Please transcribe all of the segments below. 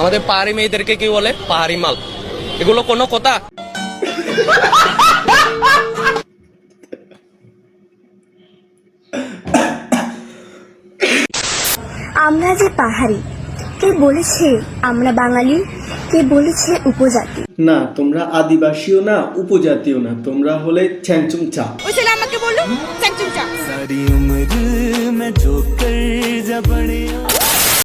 আমাদের পাহাড়ি মেয়েদেরকে কি বলে? পাহাড়ি মাল। এগুলো কোনো কথা? আমরা যে পাহাড়ি কে বলেছে আমরা বাঙালি? কে বলেছে উপজাতি? না তোমরা আদিবাসীও না উপজাতীয় না তোমরা হলে ছ্যাংচুং চা ওই ছেলে আমাকে বলল চ্যাংচুংচা।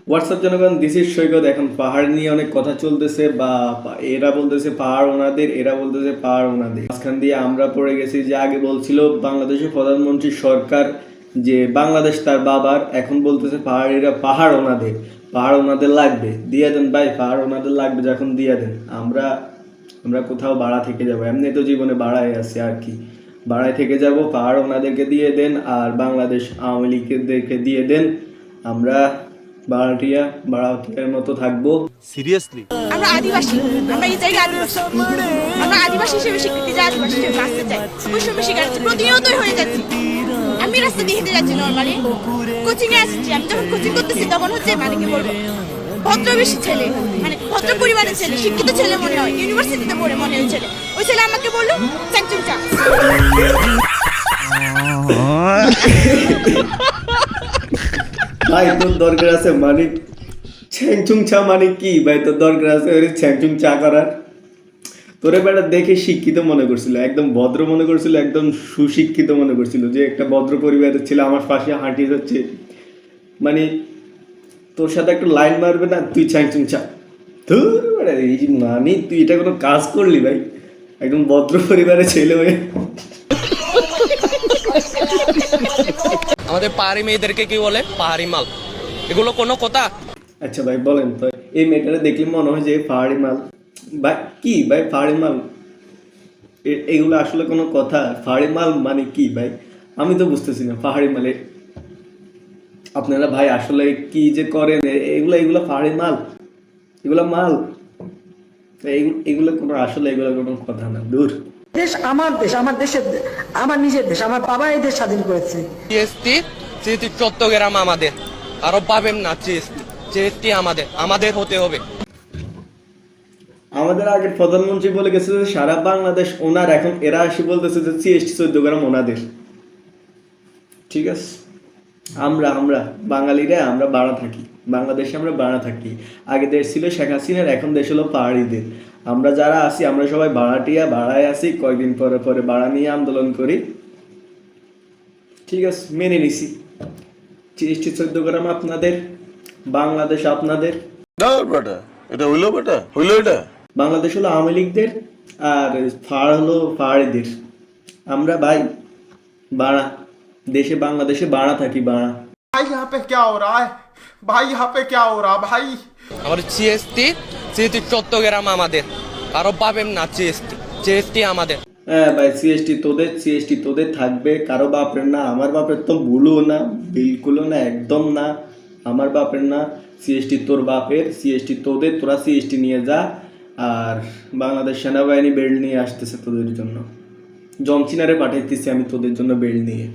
হোয়াটসঅ্যাপ জনগণ দিস ইজ সৈকত, এখন পাহাড় নিয়ে অনেক কথা চলতেছে, বা এরা বলতেছে পাহাড় ওনাদের, এরা বলতেছে পাহাড় ওনাদের। মাঝখান দিয়ে আমরা পড়ে গেছি যে আগে বলছিল বাংলাদেশের প্রধানমন্ত্রী সরকার যে বাংলাদেশ তার বাবার, এখন বলতেছে পাহাড়িরা পাহাড় ওনাদের পাহাড় ওনাদের লাগবে, দিয়ে দেন ভাই, পাহাড় ওনাদের লাগবে যখন দিয়ে দেন। আমরা আমরা কোথাও ভাড়া থেকে যাব, এমনি তো জীবনে ভাড়ায় আছে আর কি। ভাড়ায় থেকে যাব, পাহাড় ওনাদেরকে দিয়ে দেন, আর বাংলাদেশ আওয়ামী লীগদেরকে দিয়ে দেন। আমরা ভাড়াটিয়া ভাড়াটিয়ার মতো থাকব। সিরিয়াসলি আমরা আদিবাসী আমরা এই জায়গায় আদিবাসী আমরা আদিবাসী হিসেবে স্বীকৃতি যে আদিবাসী হিসেবে বাঁচতে চাই বৈষম্য শিকার প্রতিনিয়তই হয়ে যাচ্ছে। আমি রাস্তা দিয়ে হেঁটে যাচ্ছি নর্মালি কোচিং এ আসছি আমি যখন কোচিং করতেছি তখন হচ্ছে মানে কি বলব ভদ্রবেশী ছেলে মানে ভদ্র পরিবারের ছেলে শিক্ষিত ছেলে মনে হয় ইউনিভার্সিটিতে পড়ে মনে হয় ছেলে। ওই ছেলে আমাকে বলল চ্যাংচুংচা ভাই তোর দরকার আছে মানে ছ্যাংচুং চা মানে কি? ভাই তোর দরকার আছে ওই ছ্যাংচুং চা করার। তোরে বেটা দেখে শিক্ষিত মনে করছিল একদম ভদ্র মনে করছিল একদম সুশিক্ষিত মনে করছিল যে একটা ভদ্র পরিবারের ছেলে আমার পাশে হাঁটিয়ে যাচ্ছে। মানে তোর সাথে একটু লাইন মারবে না? তুই ছ্যাংচুং চা। ধুর বেটা, এই মানে তুই এটা কোনো কাজ করলি ভাই? একদম ভদ্র পরিবারের ছেলে হয়ে। আমাদের পাহাড়ি মেয়েদেরকে কি বলে? পাহাড়ি মাল। এগুলো কোনো কথা? আচ্ছা ভাই, বলেন তো, এই মেয়েটারে দেখলে মনে হয় যে পাহাড়ি মাল। ভাই কি ভাই, পাহাড়ি মাল? এগুলো আসলে কোনো কথা? পাহাড়ি মাল মানে কি ভাই? আমি তো বুঝতেছি না, পাহাড়ি মালে। আপনারা ভাই আসলে কি যে করেন? এগুলো এগুলো পাহাড়ি মাল? এগুলো মাল? এগুলো কোনো, আসলে এগুলো কোনো কথা না, দূর। দেশ আমার দেশ আমার দেশের আমার নিজের দেশ আমার বাবা এই দেশ স্বাধীন করেছে। জিএসটি জিএসটি চট্টগ্রাম আমাদের। আরও পাবেন না জিএসটি জিএসটি আমাদের আমাদের হতে হবে। আমাদের আগের প্রধানমন্ত্রী বলে গেছে যে সারা বাংলাদেশ ওনার এখন এরা আসি বলতেছে যে সিএসটি চোদ্দ গ্রাম ওনাদের। ঠিক আছে? আমরা আমরা বাঙালিরা আমরা বাড়া থাকি। বাংলাদেশে আমরা বাড়া থাকি। আগে দেশ ছিল শেখ হাসিনার এখন দেশ হলো পাহাড়িদের। আমরা যারা আছি আমরা সবাই ভাড়াটিয়া ভাড়ায় আসি কয়েকদিন পরে পরে ভাড়া নিয়ে আন্দোলন করি। ঠিক আছে মেনে নিছি। সৃষ্টি চোদ্দ গ্রাম আপনাদের বাংলাদেশ আপনাদের। এটা হইল বেটা হইল এটা। বাংলাদেশ হলো আওয়ামী লীগদের আর ফাড় হলো ফাড়িদের। আমরা ভাই বাড়া দেশে বাংলাদেশে বাড়া থাকি বাড়া ভাই ইহা কে ওরা রা ভাই ইহা কে ক্যা রা ভাই? আমার সিএসটি জিএসটি চট্টগ্রাম আমাদের। আরও পাবেন না জিএসটি জিএসটি আমাদের। হ্যাঁ ভাই সিএসটি তোদের সিএসটি তোদের থাকবে। কারও বাপের না, আমার বাপের তো ভুলও না, বিলকুলও না, একদম না। আমার বাপের না সিএসটি তোর বাপের সিএসটি তোদের, তোরা সিএসটি নিয়ে যা। আর বাংলাদেশ সেনাবাহিনী বেল্ট নিয়ে আসতেছে তোদের জন্য। জমচিনারে পাঠাইতেছি আমি তোদের জন্য বেল্ট নিয়ে।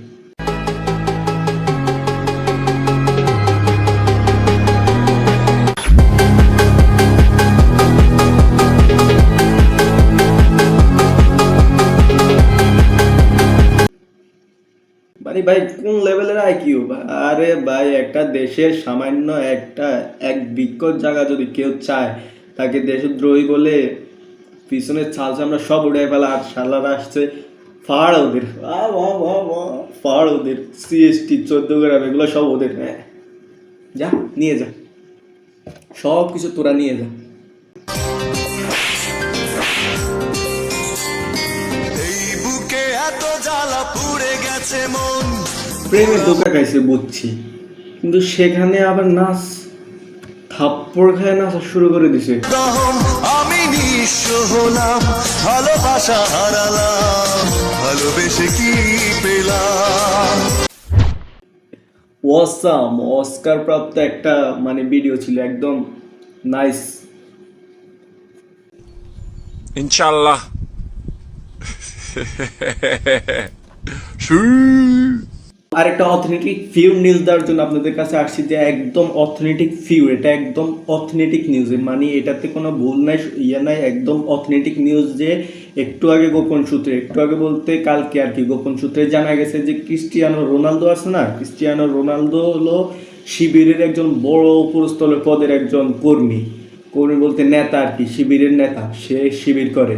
মানে ভাই, কোন লেভেলের আইকিউ আরে ভাই, একটা দেশের সামান্য একটা, এক বিক্ষর জায়গা যদি কেউ চায়, তাকে দেশদ্রোহী বলে পিছনের ছাল আমরা সব উড়ে ফেলা, আর সালার আসছে ফাড় ওদের। ফাড় ওদের সিএসটি চোদ্দ গ্রাম, এগুলো সব ওদের। হ্যাঁ যা, নিয়ে যা। সব কিছু তোরা নিয়ে যা। প্রেমে ধোকা খাইছে বুঝছি কিন্তু সেখানে আবার নাচ থাপ্পড় খায় নাচা শুরু করে দিছে। আমি নিঃস্ব হলাম ভালোবাসা হারালাম ভালোবেসে কি পেলাম? ওয়াসাম অস্কার প্রাপ্ত একটা মানে ভিডিও ছিল একদম নাইস Shoo. আর একটা অথেন্টিক ফিউ নিউজ দেওয়ার জন্য আপনাদের কাছে আসছি যে একদম অথেন্টিক ফিউ এটা একদম অথেন্টিক নিউজ মানে এটাতে কোনো ভুল নাই ইয়ে নাই, একদম অথেন্টিক নিউজ যে একটু আগে গোপন সূত্রে, একটু আগে বলতে কালকে আর কি গোপন সূত্রে জানা গেছে যে ক্রিস্টিয়ানো রোনালদো আছে না? ক্রিস্টিয়ানো রোনালদো হলো শিবিরের একজন বড় উপরস্থলের পদের একজন কর্মী। কর্মী বলতে নেতা আর কি, শিবিরের নেতা। সে শিবির করে।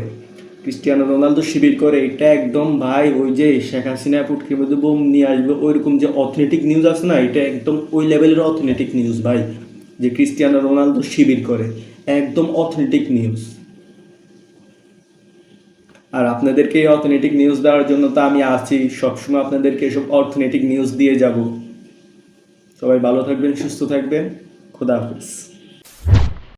ক্রিস্টিয়ানো রোনালদো শিবির করে, এটা একদম ভাই, ওই যে শেখ হাসিনা পুটকির মধ্যে বোম নিয়ে আসবে, ওইরকম যে অথেন্টিক নিউজ আছে না, এটা একদম ওই লেভেলের অথেন্টিক নিউজ ভাই, যে ক্রিস্টিয়ানো রোনালদো শিবির করে, একদম অথেন্টিক নিউজ আর আপনাদেরকে এই অথেন্টিক নিউজ দেওয়ার জন্য তো আমি আছি, সবসময় আপনাদেরকে এসব অর্থনৈতিক নিউজ দিয়ে যাব। সবাই ভালো থাকবেন, সুস্থ থাকবেন, খোদা হাফিজ।